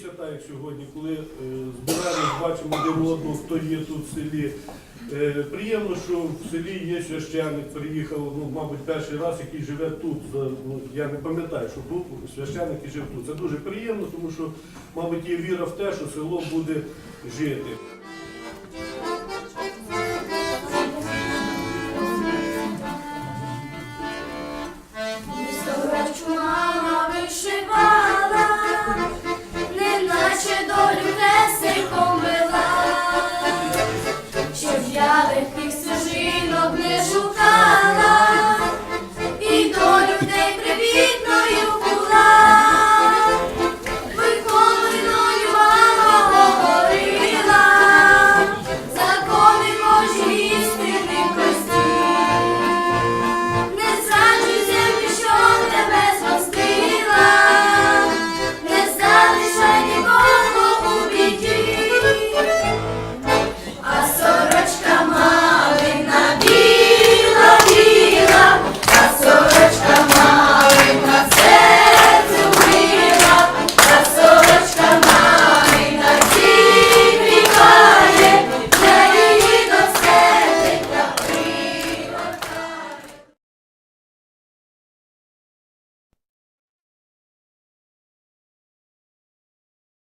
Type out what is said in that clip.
зустрівся, так як сьогодні, коли е, збираємось, бачимо, де молоко, хто є тут в селі. Е, приємно, що в селі є священник, приїхав, ну, мабуть, перший раз, який живе тут. Ну, я не пам'ятаю, що був священник і жив тут. Це дуже приємно, тому що, мабуть, є віра в те, що село буде жити.